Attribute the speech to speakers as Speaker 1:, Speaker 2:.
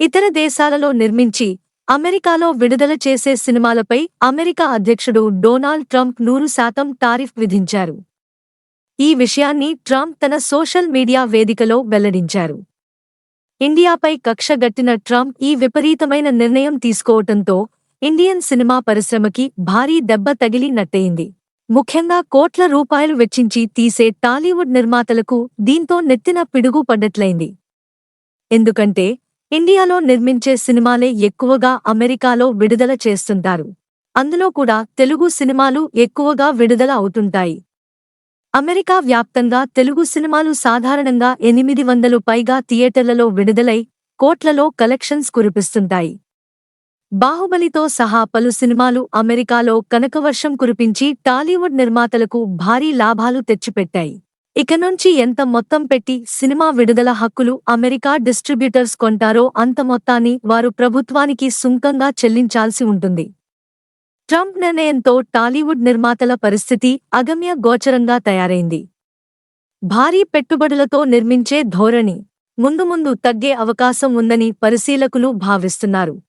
Speaker 1: ఇతర దేశాలలో నిర్మించి అమెరికాలో విడుదల చేసే సినిమాలపై అమెరికా అధ్యక్షుడు డొనాల్డ్ ట్రంప్ నూరు శాతం టారిఫ్ విధించారు. ఈ విషయాన్ని ట్రంప్ తన సోషల్ మీడియా వేదికలో వెల్లడించారు. ఇండియాపై కక్షగట్టిన ట్రంప్ ఈ విపరీతమైన నిర్ణయం తీసుకోవటంతో ఇండియన్ సినిమా పరిశ్రమకి భారీ దెబ్బ తగిలి నట్టయింది. ముఖ్యంగా కోట్ల రూపాయలు వెచ్చించి తీసే టాలీవుడ్ నిర్మాతలకు దీంతో నెత్తిన పిడుగు పడ్డట్లయింది. ఎందుకంటే ఇండియాలో నిర్మించే సినిమాలే ఎక్కువగా అమెరికాలో విడుదల చేస్తుంటారు. అందులో కూడా తెలుగు సినిమాలు ఎక్కువగా విడుదల అవుతుంటాయి. అమెరికా వ్యాప్తంగా తెలుగు సినిమాలు సాధారణంగా ఎనిమిది వందలు పైగా థియేటర్లలో విడుదలై కోట్లలో కలెక్షన్స్ కురిపిస్తుంటాయి. బాహుబలితో సహా పలు సినిమాలు అమెరికాలో కనకవర్షం కురిపించి టాలీవుడ్ నిర్మాతలకు భారీ లాభాలు తెచ్చిపెట్టాయి. ఇక నుంచి ఎంత మొత్తం పెట్టి సినిమా విడుదల హక్కులు అమెరికా డిస్ట్రిబ్యూటర్స్ కొంటారో అంత మొత్తాన్ని వారు ప్రభుత్వానికి సుంకంగా చెల్లించాల్సి ఉంటుంది. ట్రంప్ నిర్ణయంతో టాలీవుడ్ నిర్మాతల పరిస్థితి అగమ్య గోచరంగా తయారైంది. భారీ పెట్టుబడులతో నిర్మించే ధోరణి ముందు ముందు తగ్గే అవకాశం ఉందని పరిశీలకులు భావిస్తున్నారు.